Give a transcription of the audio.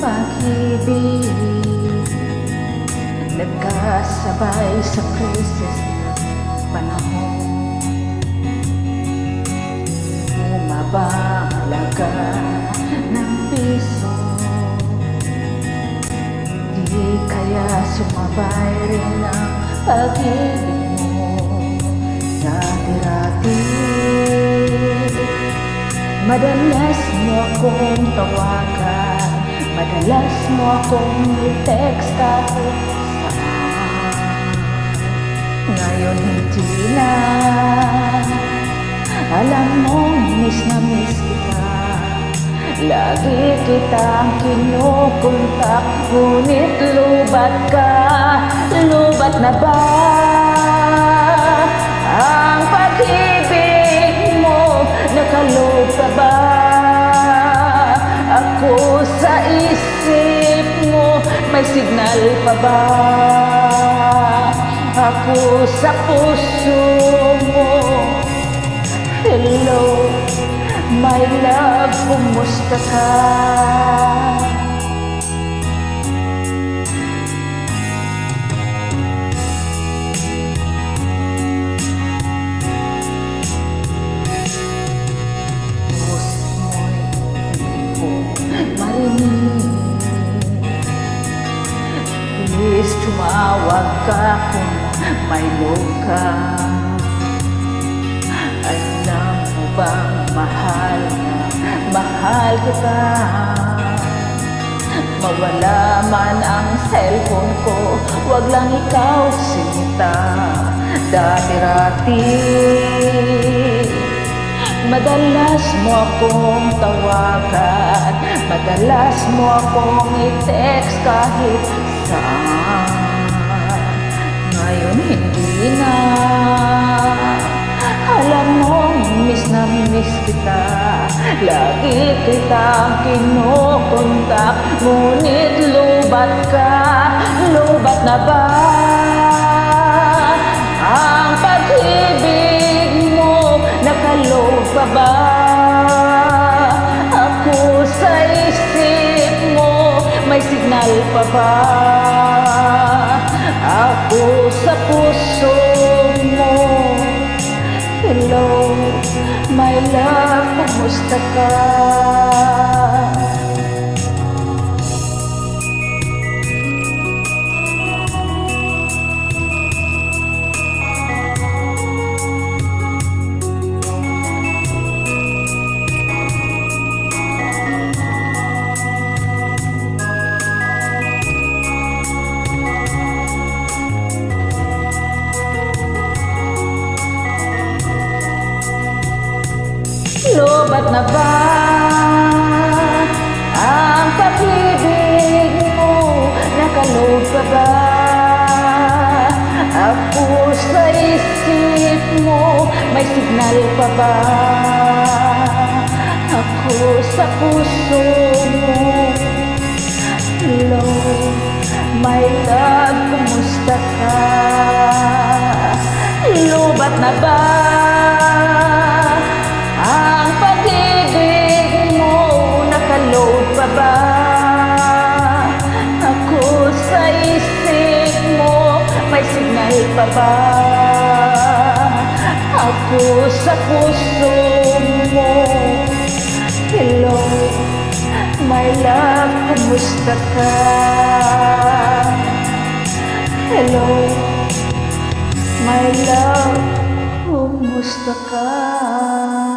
pag-ibig Nagkasabay sa krisis ng panahon. Bumaba ang halaga ng piso. Di kaya sumabay rin ang pag-ibig mo Madalas mo akong tawagan Madalas mo akong kahit saan Ngayon hindi na. Alam mo, miss na miss kita. Lagi kitang kinukontak Ngunit lubat ka. Lubat na ba isip mo May signal pa ba Ako sa puso mo Hello, my love, kumusta ka? Tumawag ka kung may loob ka. Alam mo bang mahal na mahal kita? Mawala man ang cellphone ko Wag lang ikaw sinita. Dati-rati Madalas mo akong tawagan. Madalas mo akong i-text kahit saan Ngayon hindi na alam mo, miss na miss kita Lagi kitang kinukontak Ngunit lubat ka, lubat na ba? Ang pag-ibig mo, nakaloob pa ba? Ako sa isip mo, may signal pa ba? Love, kumusta ka? Lobat na ba ang pag-ibig mo? Nakaloob ka ba? Ako sa isip mo, may signal pa ba? Ako sa puso mo Hello, my love, kumusta ka? Lubat na ba? Pa ba? Ako sa puso mo Hello, my love, kumusta ka? Hello, my love, kumusta ka?